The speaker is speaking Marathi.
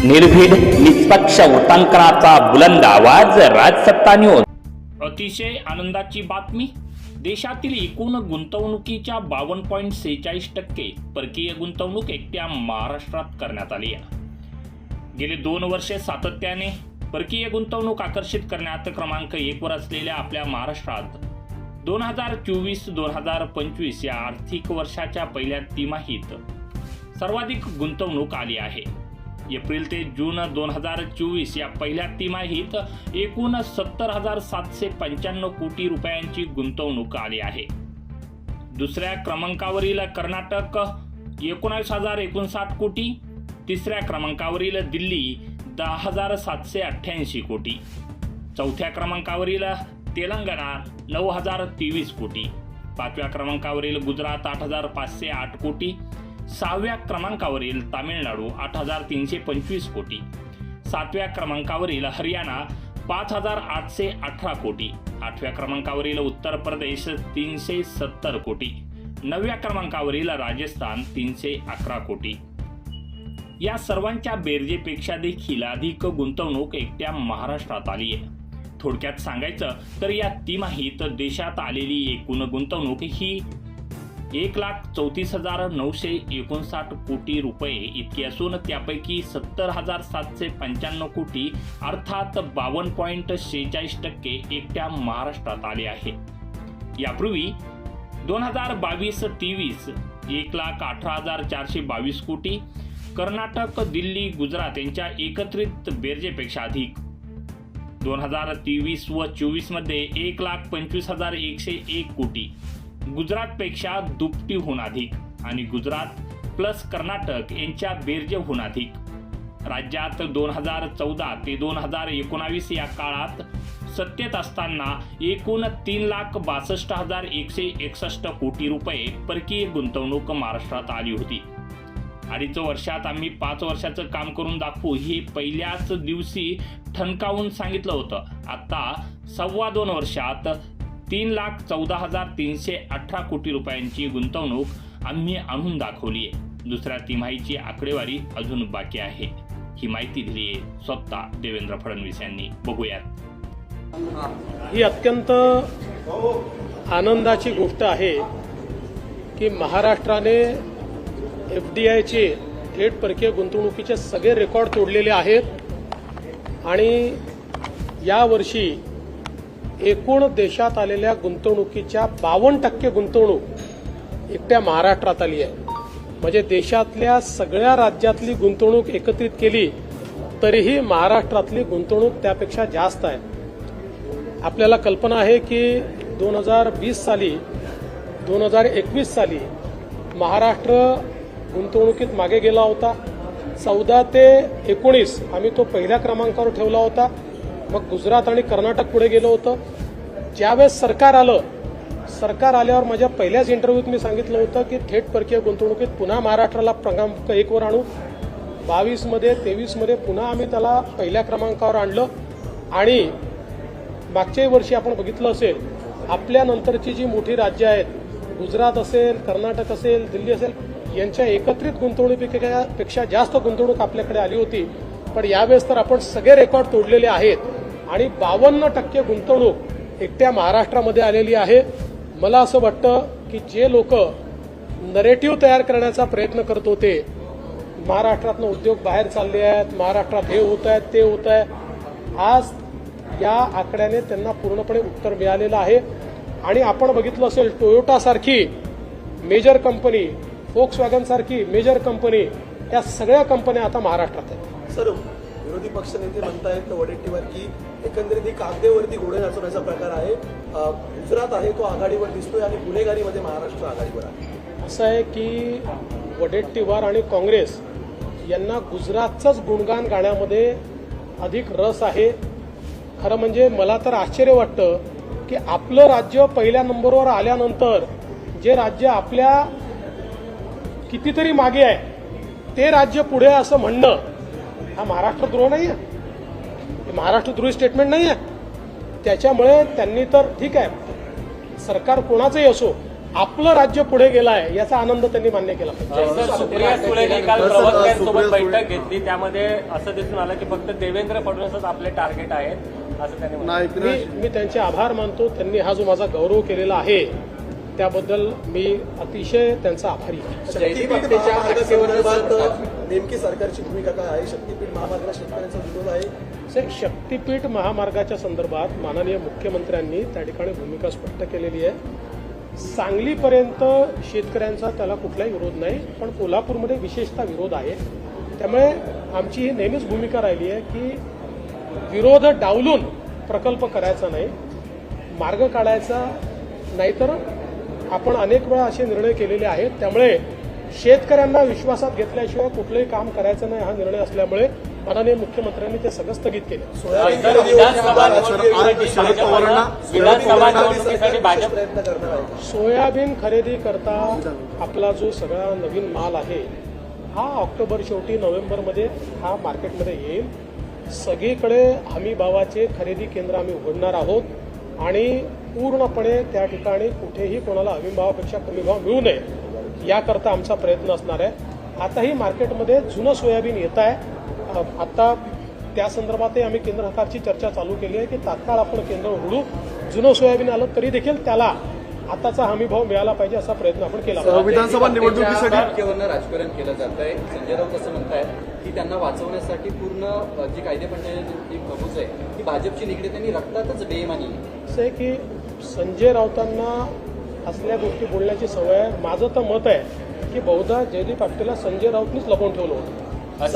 निर्भीड निष्पक्ष उटंकनाचा बुलंद आवाज राजसत्ता न्यूज अतिशय आनंदाची बातमी? देशातील एकूण गुंतवणुकीच्या बावन्न पॉईंट सेहेचाळीस टक्के परकीय गुंतवणूक एकट्या महाराष्ट्रात करण्यात आली आहे. दोन वर्षे सातत्याने परकीय गुंतवणूक आकर्षित करण्यात क्रमांक एकवर असलेल्या आपल्या महाराष्ट्रात दोन हजार चोवीस दोन हजार पंचवीस या आर्थिक वर्षाच्या पहिल्या तिमाहीत सर्वाधिक गुंतवणूक आली आहे. एप्रिल ते जून दोन हजार चोवीस या पहिल्या तिमाहीत एकूण सत्तर हजार सातशे पंच्याण्णव कोटी रुपयांची गुंतवणूक आली आहे. दुसऱ्या क्रमांकावरील कर्नाटक एकोणावीस हजार एकोणसाठ कोटी तिसऱ्या क्रमांकावरील दिल्ली दहा हजार सातशे अठ्ठ्याऐंशी कोटी चौथ्या क्रमांकावरील तेलंगणा नऊ हजार तेवीस कोटी पाचव्या क्रमांकावरील गुजरात आठ हजार पाचशे आठ कोटी सहाव्या क्रमांकावरील तामिळनाडू आठ हजार तीनशे पंचवीस कोटी. सातव्या क्रमांकावरील हरियाणा पाच हजार आठशे अठरा कोटी. आठव्या क्रमांकावरील उत्तर प्रदेश तीनशे सत्तर कोटी. नवव्या क्रमांकावरील राजस्थान तीनशे अकरा कोटी. या सर्वांच्या बेरजेपेक्षा देखील अधिक गुंतवणूक एकट्या महाराष्ट्रात आली आहे. थोडक्यात सांगायचं तर या तिमाहीत देशात आलेली एकूण गुंतवणूक ही एक लाख चौतीस हजार नऊशे एकोणसाठ कोटी रुपये इतकी असून त्यापैकी सत्तर हजार सातशे पंच्याण्णव कोटी अर्थात बावन्न पॉईंट शेहेचाळीस टक्के एकट्या महाराष्ट्रात आले आहे यापूर्वी दोन हजार बावीस तेवीस एक लाख अठरा हजार चारशे बावीस कोटी कर्नाटक दिल्ली गुजरात यांच्या एकत्रित बेरजेपेक्षा अधिक. दोन हजार तेवीस व चोवीसमध्ये एक लाख पंचवीस हजार एकशे एक कोटी गुजरातपेक्षा दुपटीहून अधिक आणि गुजरात प्लस कर्नाटक यांच्या बेरजेहून अधिक. राज्यात दोन हजार चौदा ते दोन हजार एकोणावीस या काळात सत्तेत असताना एकूण तीन लाख बासष्ट हजार एकशे एकसष्ट कोटी रुपये परकीय गुंतवणूक महाराष्ट्रात आली होती. अडीच वर्षात आम्ही पाच वर्षाचं काम करून दाखवू हे पहिल्याच दिवशी ठणकावून सांगितलं होतं. आता सव्वा दोन वर्षात तीन लाख चौदा हजार तीनशे अठरा कोटी रुपयांची गुंतवणूक आम्ही आणून दाखवली आहे. दुसऱ्या तिमाहीची आकडेवारी अजून बाकी आहे. ही माहिती दिली आहे स्वतः देवेंद्र फडणवीस यांनी. बघूयात. ही अत्यंत आनंदाची गोष्ट आहे की महाराष्ट्राने एफ डी आयचे थेट परकीय गुंतवणुकीचे सगळे रेकॉर्ड तोडलेले आहेत आणि यावर्षी एकूण देशात आलेल्या गुंतवणुकीच्या बावन्न टक्के गुंतवणूक एकट्या महाराष्ट्रात आली आहे. म्हणजे देशातल्या सगळ्या राज्यातली गुंतवणूक एकत्रित केली तरीही महाराष्ट्रातली गुंतवणूक त्यापेक्षा जास्त आहे. आपल्याला कल्पना आहे की दोन हजार वीस साली दोन हजार एकवीस साली महाराष्ट्र गुंतवणुकीत मागे गेला होता. चौदा ते एकोणीस आम्ही तो पहिल्या क्रमांकावर ठेवला होता. मग गुजरात आणि कर्नाटक पुढे गेलो होतं. ज्यावेळेस सरकार आलं सरकार आल्यावर माझ्या पहिल्याच इंटरव्ह्यूत मी सांगितलं होतं की थेट परकीय गुंतवणुकीत पुन्हा महाराष्ट्राला क्रमांक एकवर आणू. बावीसमध्ये तेवीसमध्ये पुन्हा आम्ही त्याला पहिल्या क्रमांकावर आणलं. आणि मागच्याही वर्षी आपण बघितलं असेल आपल्यानंतरची जी मोठी राज्य आहेत गुजरात असेल कर्नाटक असेल दिल्ली असेल यांच्या एकत्रित गुंतवणुकीपेक्षा जास्त गुंतवणूक आपल्याकडे आली होती. पण यावेळेस तर आपण सगळे रेकॉर्ड तोडलेले आहेत. आणि बावन्न टक्के गुंतवणूक एकट्या महाराष्ट्रामध्ये आलेली आहे. मला असं वाटतं की जे लोक नरेटिव्ह तयार करण्याचा प्रयत्न करत होते महाराष्ट्रातनं उद्योग बाहेर चालले आहेत महाराष्ट्रात हे होत आहेत ते होत आहे आज या आकड्याने त्यांना पूर्णपणे उत्तर मिळालेलं आहे. आणि आपण बघितलं असेल टोयोटा सारखी मेजर कंपनी फोक्स वॅगन सारखी मेजर कंपनी या सगळ्या कंपन्या आता महाराष्ट्रात आहेत. सर विरोधी पक्षनेते म्हणतायत वडेट्टीवर की एकंदरीत ही कागदेवरती घोडे नाचवण्याचा प्रकार आहे. गुजरात आहे तो आघाडीवर दिसतोय आणि गुन्हेगारीमध्ये महाराष्ट्र आघाडीवर आहे. असं आहे की वडेट्टीवार आणि काँग्रेस यांना गुजरातचंच गुणगान गाण्यामध्ये अधिक रस आहे. खरं म्हणजे मला तर आश्चर्य वाटतं की आपलं राज्य पहिल्या नंबरवर आल्यानंतर जे राज्य आपल्या कितीतरी मागे आहे ते राज्य पुढे असं म्हणणं हा महाराष्ट्रद्रोह नाही आहे हे महाराष्ट्रद्रोही स्टेटमेंट नाही आहे त्याच्यामुळे त्यांनी तर ठीक आहे. सरकार कोणाचंही असो आपलं राज्य पुढे गेलं आहे याचा आनंद त्यांनी मान्य केला पाहिजे. सर सुप्रिया सुळेंनी काल प्रवक्त्यांसोबत बैठक घेतली. त्यामध्ये असं दिसून आलं की फक्त देवेंद्र फडणवीसच आपले टार्गेट आहेत असं त्यांनी म्हटलं. मी मी त्यांचे आभार मानतो. त्यांनी हा जो माझा गौरव केलेला आहे त्याबद्दल मी अतिशय त्यांचा आभारी आहे. शक्तीपीठ महामार्गासंदर्भात नेमकी सरकारची भूमिका काय आहे? शक्तीपीठ महामार्गाला शेतकऱ्यांचा विरोध आहे. शक्तीपीठ महामार्गाच्या संदर्भात माननीय मुख्यमंत्र्यांनी त्या ठिकाणी भूमिका स्पष्ट केलेली आहे. सांगलीपर्यंत शेतकऱ्यांचा त्याला कुठलाही विरोध नाही पण कोल्हापूरमध्ये विशेषतः विरोध आहे. त्यामुळे आमची ही नेहमीच भूमिका राहिली आहे की विरोध डावलून प्रकल्प करायचा नाही मार्ग काढायचा नाहीतर आपण अनेक वेळा असे निर्णय केलेले आहेत. त्यामुळे शेतकऱ्यांना विश्वासात घेतल्याशिवाय कुठलंही काम करायचं नाही हा निर्णय असल्यामुळे माननीय मुख्यमंत्र्यांनी ते सगळं स्थगित केलं. सोयाबीन खरेदी करता आपला जो सगळा नवीन माल आहे हा ऑक्टोबर शेवटी नोव्हेंबरमध्ये हा मार्केटमध्ये येईल. सगळीकडे हमी भावाचे खरेदी केंद्र आम्ही उघडणार आहोत आणि पूर्णपणे त्या ठिकाणी कुठेही कोणाला हमी भावापेक्षा कमी भाव मिळू नये याकरता आमचा प्रयत्न असणार आहे आताही मार्केटमध्ये जुनं सोयाबीन येत आहे अ, आता त्या संदर्भातही आम्ही केंद्र सरकारची चर्चा चालू केली आहे की तात्काळ आपण केंद्र उघडू जुनं सोयाबीन आलं तरी देखील त्याला आताचा हमी भाव मिळाला पाहिजे असा प्रयत्न आपण केला. विधानसभा निवडणुकीसाठी राजकारण केलं जात आहे संजय राऊत असं म्हणतायत की त्यांना वाचवण्यासाठी पूर्ण जी कायदे पंचायत प्रभूच आहे ती भाजपची निगडी त्यांनी रक्तातच बेईमानी आहे. असं आहे की संजय राऊतांना असल्या गोष्टी बोलण्याची सवय आहे. माझं तर मत आहे की बहुधा जयदीप आपटेला संजय राऊतनीच लपवून ठेवलं होतं.